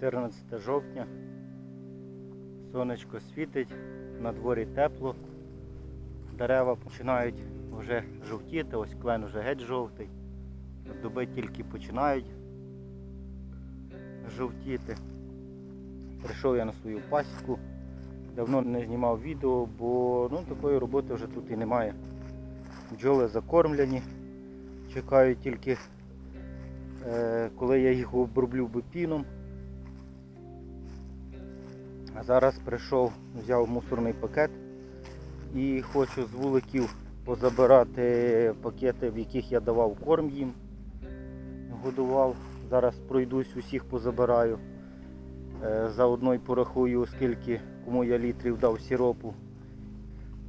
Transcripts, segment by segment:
Сьогодні 14 жовтня. Сонечко світить, на дворі тепло. Дерева починають вже жовтіти, ось клен вже геть жовтий. Дуби тільки починають жовтіти. Прийшов я на свою пасіку. Давно не знімав відео, бо ну, такої роботи вже тут і немає. Бджоли закормлені, чекають тільки, е, коли я їх оброблю бепіном. Зараз прийшов, взяв мусорний пакет і хочу з вуликів позабирати пакети, в яких я давав корм їм, годував. Зараз пройдусь, усіх позабираю. Е, Заодно й порахую, скільки кому я літрів дав сіропу.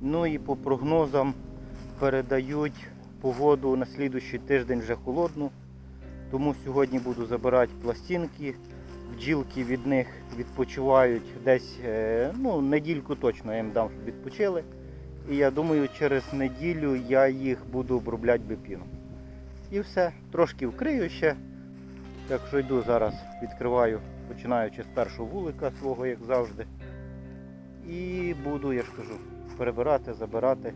Ну і по прогнозам передають погоду на слідуючий тиждень вже холодну. Тому сьогодні буду забирати пластинки. Бджілки від них відпочивають десь е, ну, недільку точно я їм дам, щоб відпочили. І я думаю, через неділю я їх буду обробляти бепіном. І все, трошки вкрию ще. Так що йду зараз, відкриваю, починаючи з першого вулика свого, як завжди. І буду, я ж кажу, перебирати, забирати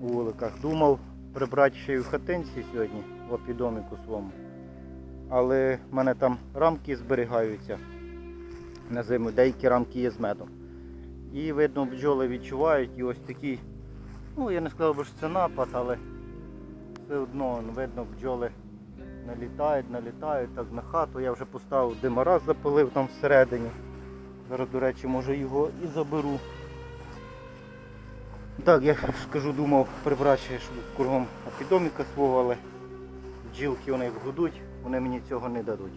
у вуликах. Думав прибрати ще й в хатинці сьогодні, в опідоміку своєму. Але в мене там рамки зберігаються на зиму, деякі рамки є з медом. І видно, бджоли відчувають і ось такий, ну я не сказав би, що це напад, але все одно ну, видно бджоли налітають, налітають так на хату. Я вже поставив димараз, запалив там всередині. Зараз, до речі, може його і заберу. Так, я ж кажу, думав прибрати кругом апідоміка свого, але бджілки вони вгодуть, вони мені цього не дадуть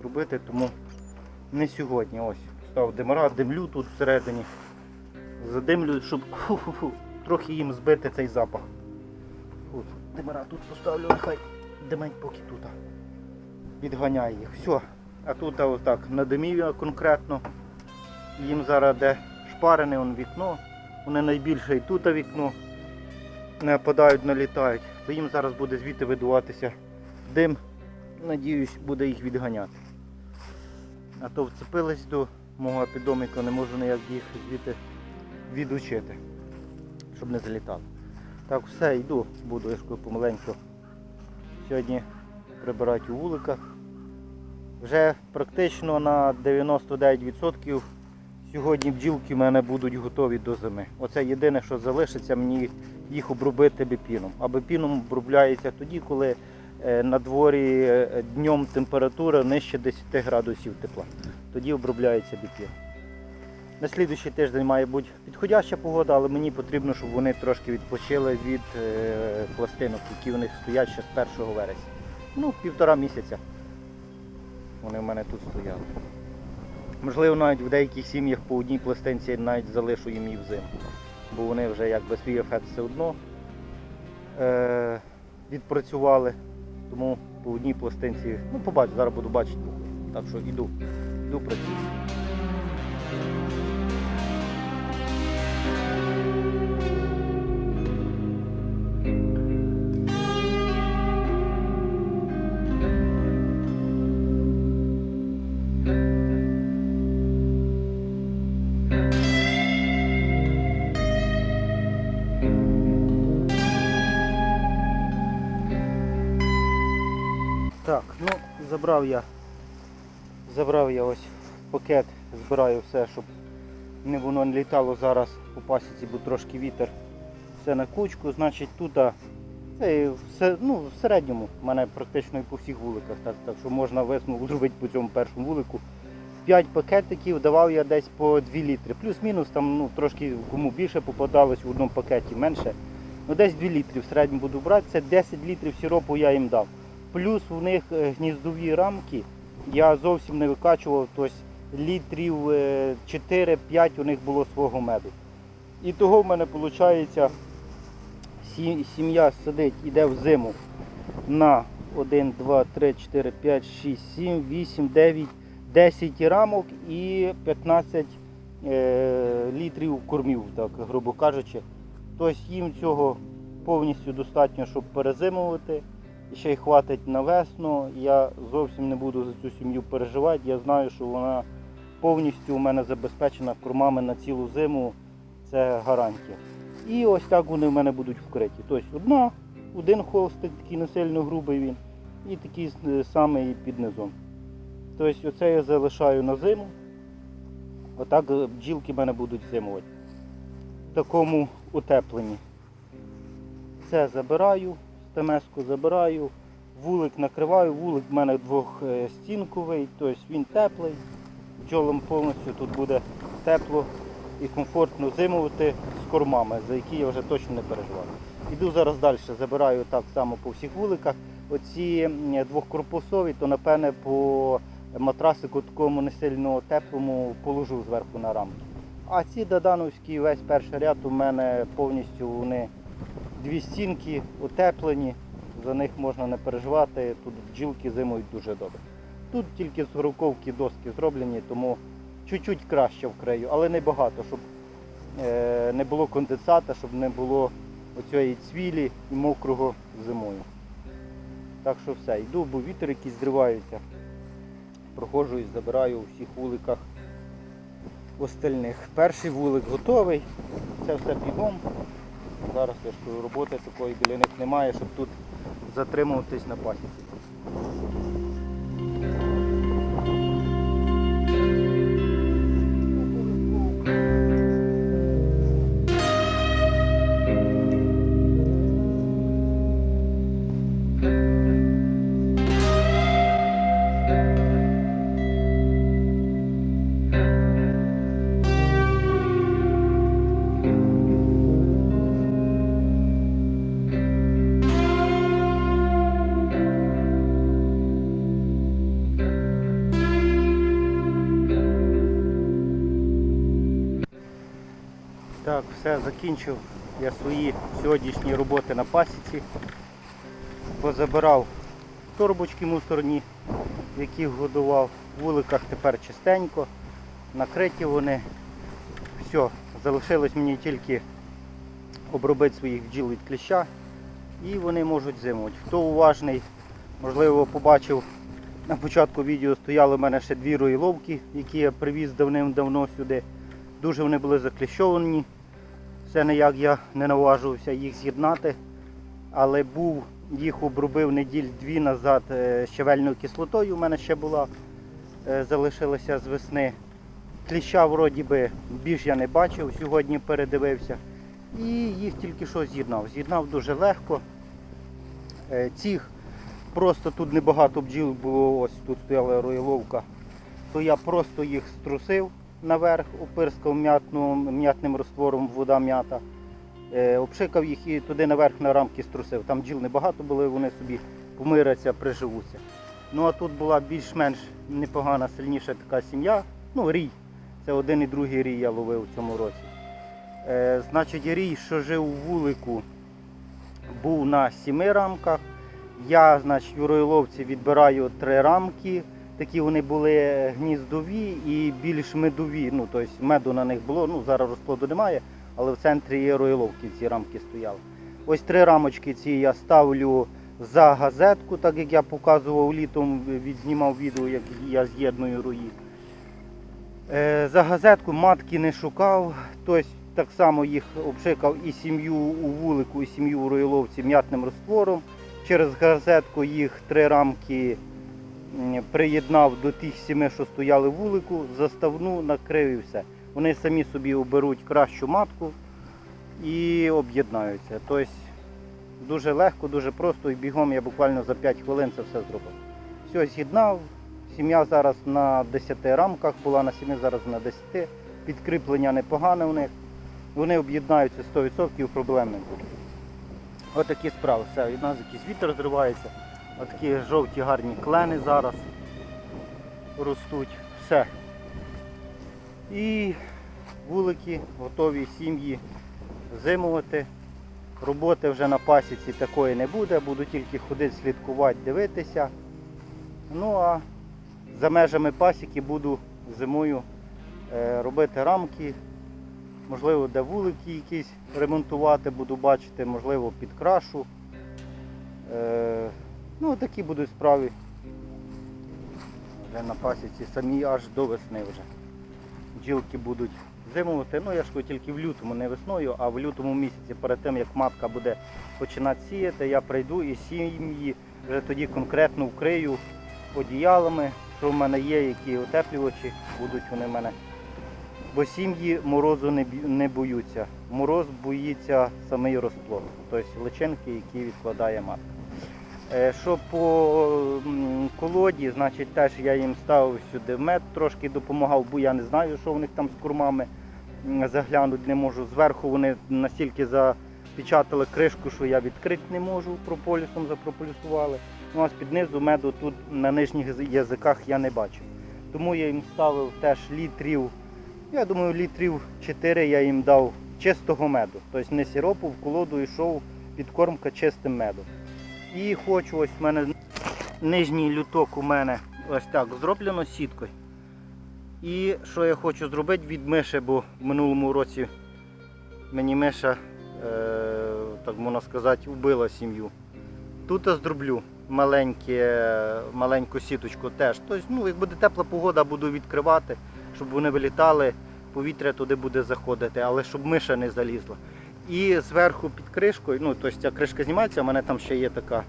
зробити, тому не сьогодні. Ось, став димара, димлю тут всередині. Задимлю, щоб фу-фу-фу, трохи їм збити цей запах. От, димара тут поставлю, нехай димень поки тут. Відганяє їх. Все. А тут отак надимів я конкретно. Їм зараз де шпарене вон вікно. Вони найбільше і тут вікно не нападають, налітають. То їм зараз буде звідти видуватися дим. Надіюсь, буде їх відганяти. А то вцепились до мого епідоміка, не можу ніяк їх звідти відучити, щоб не залітали. Так, все, йду, буду я ж кажу, помаленьку. Сьогодні прибирати у вуликах. Вже практично на 99% сьогодні бджілки в мене будуть готові до зими. Оце єдине, що залишиться мені їх обробити бепіном. А бепіном обробляється тоді, коли на дворі е, днем температура нижче 10 градусів тепла. Тоді обробляється бепін. На слідуючий тиждень має бути підходяща погода, але мені потрібно, щоб вони трошки відпочили від е, пластинок, які у них стоять ще з 1 вересня. Ну, півтора місяця вони в мене тут стояли. Можливо, навіть в деяких сім'ях по одній пластинці навіть залишу їм і взимку, бо вони вже якби свій ефект все одно е- відпрацювали. Тому по одній пластинці, ну побачу, зараз буду бачити. Так що йду, йду працюю. Так, ну забрав я. Забрав я ось пакет, збираю все, щоб не воно не літало зараз по пасіці, бо трошки вітер. Все на кучку, значить тут це все, ну, в середньому в мене практично і по всіх вуликах, так, так що можна висновок зробити по цьому першому вулику. 5 пакетиків давав я десь по 2 літри. Плюс-мінус там ну, трошки кому більше попадалось в одному пакеті, менше. Ну десь 2 літри в середньому буду брати. Це 10 літрів сиропу я їм дав. Плюс у них е, гніздові рамки я зовсім не викачував, тобто літрів е, 4-5 у них було свого меду. І того в мене виходить, сім'я сидить, іде в зиму на 1, 2, 3, 4, 5, 6, 7, 8, 9, 10 рамок і 15 е, літрів кормів, так, грубо кажучи. Тобто їм цього повністю достатньо, щоб перезимувати. Ще й хватить на весну. Я зовсім не буду за цю сім'ю переживати. Я знаю, що вона повністю у мене забезпечена кормами на цілу зиму. Це гарантія. І ось так вони в мене будуть вкриті. Тобто одна, один холстик, такий не сильно грубий він, і такий самий під низом. Тобто оце я залишаю на зиму. Отак е, бджілки в мене будуть зимувати. В такому утепленні. Це забираю, стемеску забираю, вулик накриваю, вулик в мене двохстінковий, тобто він теплий. Бджолам повністю тут буде тепло і комфортно зимувати з кормами, за які я вже точно не переживаю. Іду зараз далі, забираю так само по всіх вуликах. Оці двохкорпусові, то напевне по матрасику такому не сильно теплому положу зверху на рамки. А ці додановські, весь перший ряд у мене повністю вони дві стінки утеплені, за них можна не переживати. Тут бджілки зимують дуже добре. Тут тільки з горуковки доски зроблені, тому чуть-чуть краще вкрию, але не багато, щоб е, не було конденсата, щоб не було оцієї цвілі і мокрого зимою. Так що все, йду, бо вітер якийсь зривається. Проходжу і забираю у всіх вуликах остальних. Перший вулик готовий, це все бігом. Зараз роботи такої біля них немає, щоб тут затримуватись на пасіці. Так, все, закінчив я свої сьогоднішні роботи на пасіці. Позабирав торбочки мусорні, яких годував. В вуликах тепер чистенько, накриті вони. Все, залишилось мені тільки обробити своїх бджіл від кліща і вони можуть зимувати. Хто уважний, можливо, побачив на початку відео стояли в мене ще дві роїловки, які я привіз давним-давно сюди. Дуже вони були закліщовані. Все ніяк я не наважувався їх з'єднати. Але був, їх обробив неділь дві назад е, щавельною кислотою. У мене ще була, е, залишилася з весни. Кліща вроді би більш я не бачив, сьогодні передивився. І їх тільки що з'єднав. З'єднав дуже легко. Е, Цих просто тут небагато бджіл було, ось тут стояла роїловка, то я просто їх струсив наверх, опирскав м'ятну, м'ятним роствором вода м'ята, е, обшикав їх і туди наверх на рамки струсив. Там бджіл небагато було, вони собі помиряться, приживуться. Ну а тут була більш-менш непогана, сильніша така сім'я. Ну, рій. Це один і другий рій я ловив у цьому році. Е, значить, рій, що жив у вулику, був на сіми рамках. Я, значить, в роїловці відбираю три рамки. Такі вони були гніздові і більш медові. Ну, тобто меду на них було, ну зараз розплоду немає, але в центрі є роїловки ці рамки стояли. Ось три рамочки ці я ставлю за газетку, так як я показував літом, відзнімав відео, як я з'єдную рої. Е, За газетку матки не шукав, тобто так само їх обшикав і сім'ю у вулику, і сім'ю у роїловці м'ятним роствором. Через газетку їх три рамки приєднав до тих сіми, що стояли вулику, заставну накрив і все. Вони самі собі оберуть кращу матку і об'єднаються. Тобто дуже легко, дуже просто і бігом я буквально за 5 хвилин це все зробив. Все, з'єднав. Сім'я зараз на 10 рамках, була на 7, зараз на 10. Підкріплення непогане у них. Вони об'єднаються 100%, проблем не буде. Отакі справи. Все, від нас якийсь вітер зривається. Отакі жовті гарні клени зараз ростуть. Все. І вулики, готові сім'ї зимувати. Роботи вже на пасіці такої не буде, буду тільки ходити, слідкувати, дивитися. Ну а за межами пасіки буду зимою е, робити рамки, можливо, де вулики якісь ремонтувати, буду бачити, можливо, підкрашу. Ну, такі будуть справи. Вже на пасіці самі аж до весни вже. Бджілки будуть зимувати. Ну, я ж тільки в лютому, не весною, а в лютому місяці, перед тим як матка буде починати сіяти, я прийду і сім'ї вже тоді конкретно вкрию одіялами, що в мене є, які утеплювачі, будуть вони в мене. Бо сім'ї морозу не, не боються. Мороз боїться самий розплод, тобто личинки, які відкладає матка. Е, Що по колоді, значить теж я їм ставив сюди мед, трошки допомагав, бо я не знаю, що в них там з кормами. М, Заглянути не можу. Зверху вони настільки запечатали кришку, що я відкрити не можу, прополісом запрополісували. Ну а з-під низу меду тут на нижніх язиках я не бачив. Тому я їм ставив теж літрів, я думаю, літрів 4 я їм дав чистого меду. Тобто не сиропу, в колоду йшов підкормка чистим медом. І хочу, ось в мене нижній люток у мене ось так зроблено сіткою. І що я хочу зробити від миші, бо в минулому році мені миша, е, так можна сказати, вбила сім'ю. Тут я зроблю маленьке, маленьку сіточку теж. Тобто, ну, як буде тепла погода, буду відкривати, щоб вони вилітали, повітря туди буде заходити, але щоб миша не залізла. І зверху під кришкою, ну тобто ця кришка знімається, в мене там ще є така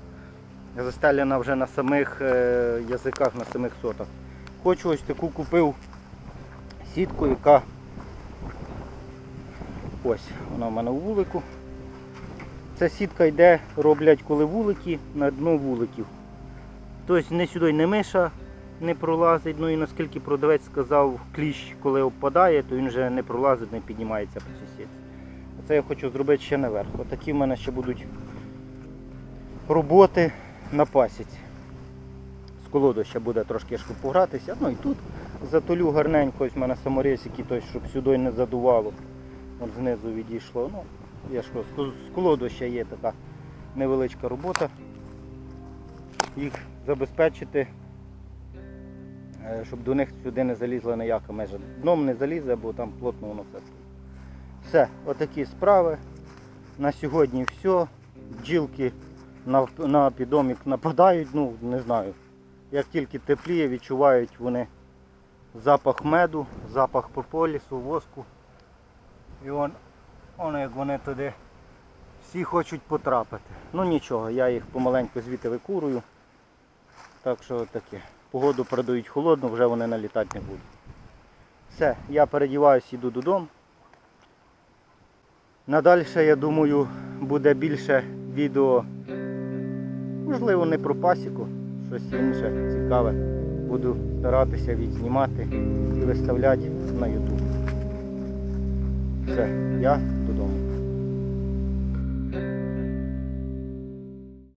застелена вже на самих е, язиках, на самих сотах. Хочу ось таку купив сітку, яка ось вона в мене у вулику. Ця сітка йде, роблять коли вулики на дно вуликів. Тобто не сюди не миша не пролазить, ну і наскільки продавець сказав, кліщ, коли обпадає, то він вже не пролазить, не піднімається по цій сітці. Це я хочу зробити ще наверх. Отакі в мене ще будуть роботи на пасіці. З колоду ще буде трошки ж погратися. Ну і тут затолю гарненько, ось в мене саморезики, тобто, щоб сюди не задувало. От знизу відійшло. Ну, я ж з кол- колоду ще є така невеличка робота. Їх забезпечити, е, щоб до них сюди не залізла ніяка межа. Дном не залізе, бо там плотно воно все. Все, отакі справи. На сьогодні все. Бджілки на, на підомік нападають, ну не знаю. Як тільки тепліє, відчувають вони запах меду, запах прополісу, воску. І он, он як вони туди всі хочуть потрапити. Ну нічого, я їх помаленьку звідти викурую. Так що таке. Погоду передають холодну, вже вони налітати не будуть. Все, я передіваюсь, іду додому. Надальше, я думаю, буде більше відео, можливо, не про пасіку, щось інше цікаве. Буду старатися відзнімати і виставляти на YouTube. Все, я.